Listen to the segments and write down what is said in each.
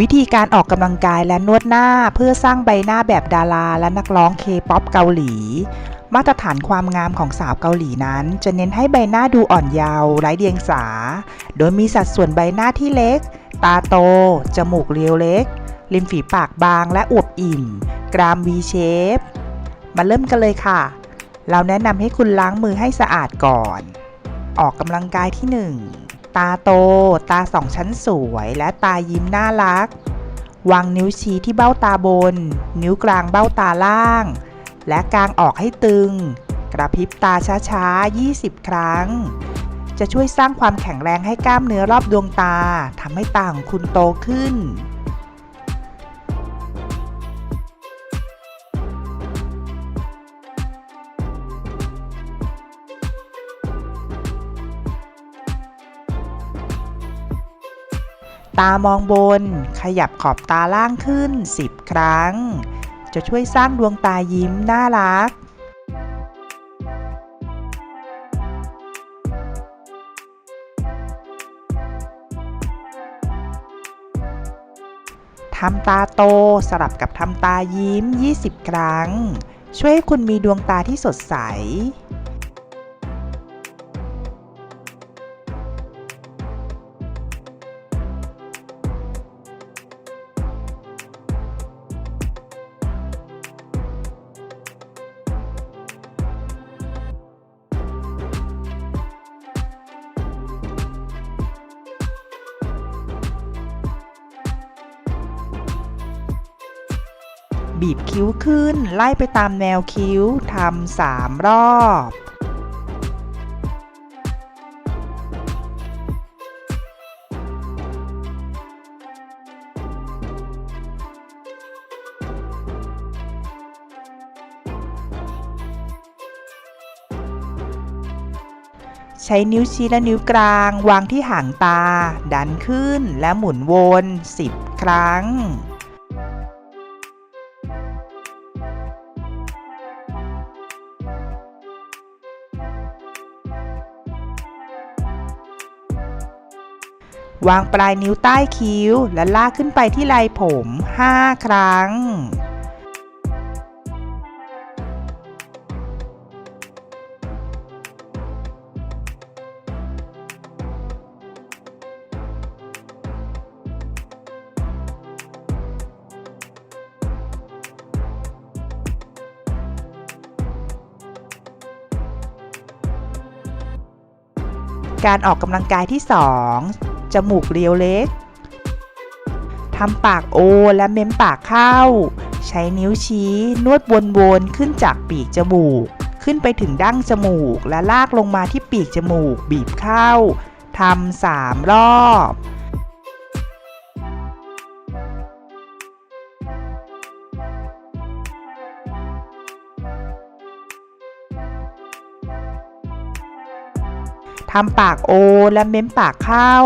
วิธีการออกกำลังกายและนวดหน้าเพื่อสร้างใบหน้าแบบดารา และนักร้องเคป๊อปเกาหลี มาตรฐานความงามของสาวเกาหลีนั้น จะเน้นให้ใบหน้าดูอ่อนเยาว์ไร้เดียงสา โดยมีสัดส่วนใบหน้าที่เล็ก ตาโต จมูกเรียวเล็ก ริมฝีปากบางและอวบอิ่ม กราม V shape มาเริ่มกันเลยค่ะ เราแนะนำให้คุณล้างมือให้สะอาดก่อน ออกกำลังกายที่ 1 ตาโต ตาสองชั้นสวยและตายิ้มน่ารัก วางนิ้วชี้ที่เบ้าตาบน นิ้วกลางเบ้าตาล่าง และกางออกให้ตึง กระพริบตาช้าๆ 20 ครั้ง จะช่วยสร้างความแข็งแรงให้กล้ามเนื้อรอบดวงตาทำให้ตาของคุณโตขึ้น ตามองบน ขยับขอบตาล่างขึ้น 10 ครั้ง จะช่วยสร้างดวงตายิ้มน่ารัก ทำตาโตสลับกับทำตายิ้ม 20 ครั้ง ช่วยให้คุณมีดวงตาที่สดใส บีบคิ้วขึ้น ไล่ไปตามแนวคิ้วทำสามรอบใช้นิ้วชี้และนิ้วกลางวางที่หางตา ดันขึ้นและหมุนวน 10 ครั้ง วางปลายนิ้วใต้คิ้ว และลากขึ้นไปที่ไหล่ผม 5 ครั้ง การออกกำลังกายที่ 2 จมูกเรียวเล็กทำปากโอและเม้มปากเข้า ใช้นิ้วชี้นวดวนๆขึ้นจากปีกจมูก ขึ้นไปถึงดั้งจมูกและลากลงมาที่ปีกจมูกบีบเข้าทำสามรอบทำปากโอและเม้มปากเข้า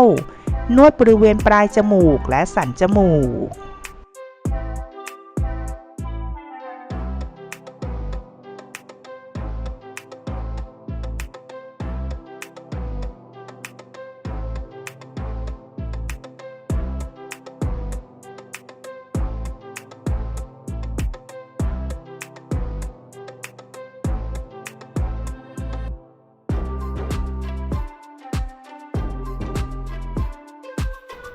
นวดบริเวณปลายจมูกและสันจมูก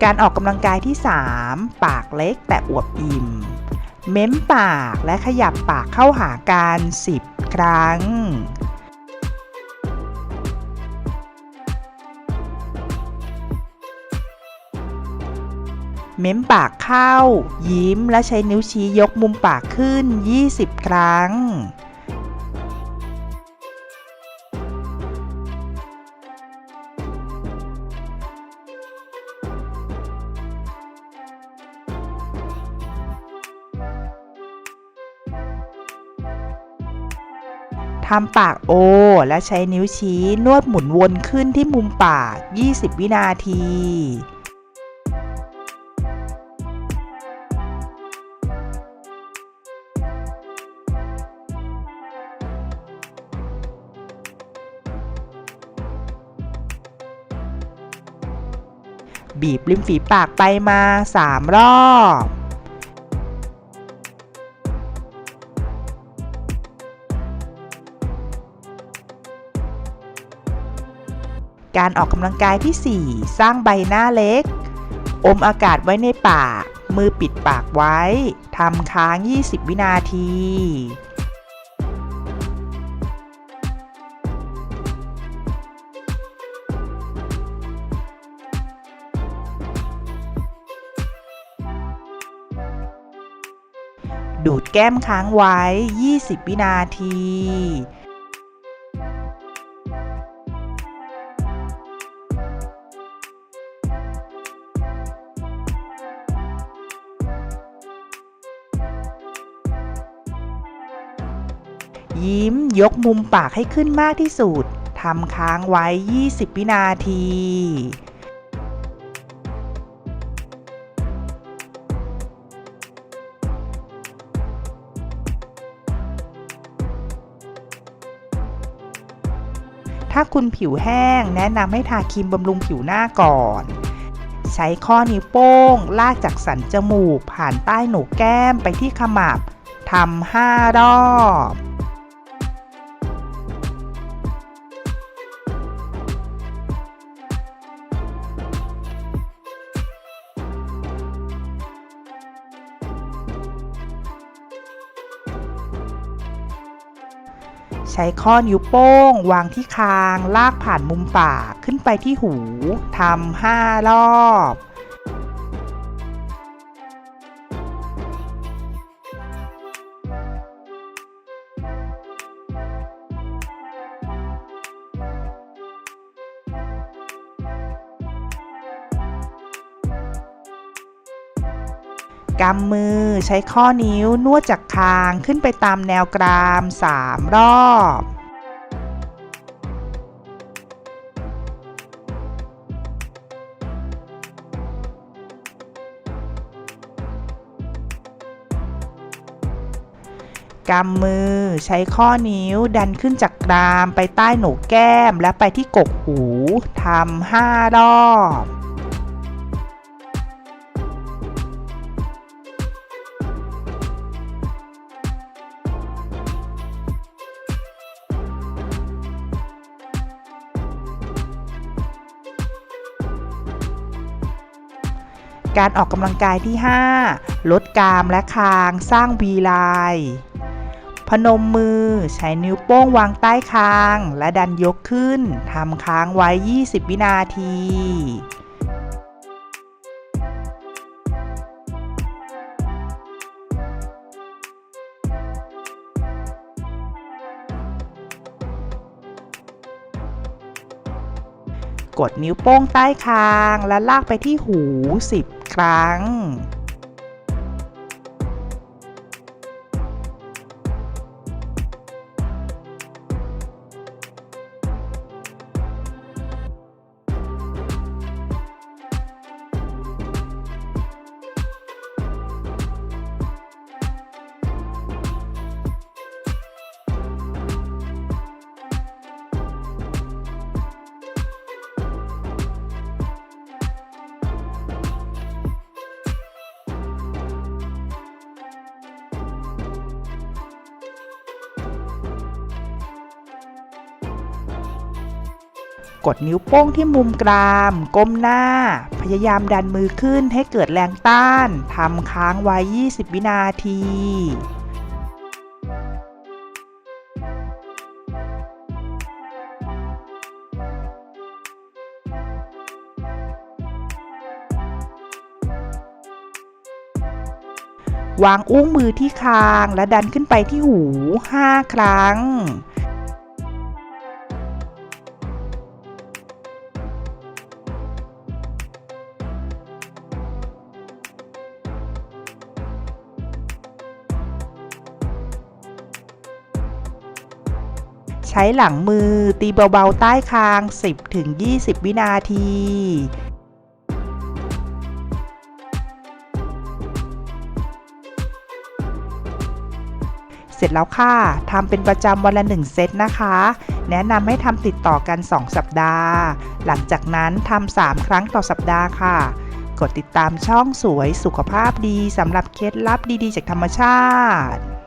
การออกกำลังกายที่ 3 ปากเล็กแต่อวบอิ่ม เม้มปากและขยับปากเข้าหากัน 10 ครั้ง เม้มปากเข้า ยิ้มและใช้นิ้วชี้ยกมุมปากขึ้น 20 ครั้ง ทำปากโอ และใช้นิ้วชี้นวดหมุนวนขึ้นที่มุมปาก 20 วินาทีบีบริมฝีปากไปมา 3 รอบ การออกกำลังกายที่ 4 สร้างใบหน้าเล็ก อมอากาศไว้ในปาก มือปิดปากไว้ ทำค้าง 20 วินาที ดูดแก้มค้างไว้ 20 วินาที ยิ้มยกมุมปากให้ขึ้นมากที่สุดทำค้างไว้ 20 วินาที ถ้าคุณผิวแห้งแนะนำให้ทาครีมบำรุงผิวหน้าก่อน ใช้ข้อนิ้วโป้ง ลากจากสันจมูก ผ่านใต้หนกแก้มไปที่ขมับทำห้ารอบ ใช้ข้อนิ้วโป้ง วางที่คาง ลากผ่านมุมปากขึ้นไปที่หูทำห้ารอบ กำมือใช้ข้อนิ้วนวดจากคางขึ้นไปตามแนวกราม 3 รอบกำมือใช้ข้อนิ้วดันขึ้นจากกรามไปใต้โหนกแก้มและไปที่กกหูทำห้ารอบ การออกกำลังกายที่ 5 ลดกรามและคาง สร้างวีไลน์พนมมือ ใช้นิ้วโป้งวางใต้คาง และดันยกขึ้น ทำค้างไว้ 20 วินาทีกดนิ้วโป้งใต้คางและลากไปที่หู 10 ครั้ง กดนิ้วโป้งที่มุมกราม ก้มหน้า พยายามดันมือขึ้นให้เกิดแรงต้าน ทำค้างไว้ 20 วินาทีวางอุ้งมือที่คางและดันขึ้นไปที่หู 5 ครั้ง ใช้หลังมือตีเบาๆใต้คาง 10-20 วินาทีเสร็จแล้วค่ะ ทำเป็นประจำวันละ 1 เซตนะคะ แนะนำให้ทำติดต่อกัน 2 สัปดาห์ หลังจากนั้นทำ3ครั้งต่อสัปดาห์ค่ะ กดติดตามช่องสวยสุขภาพดีสำหรับเคล็ดลับดีๆ จากธรรมชาติ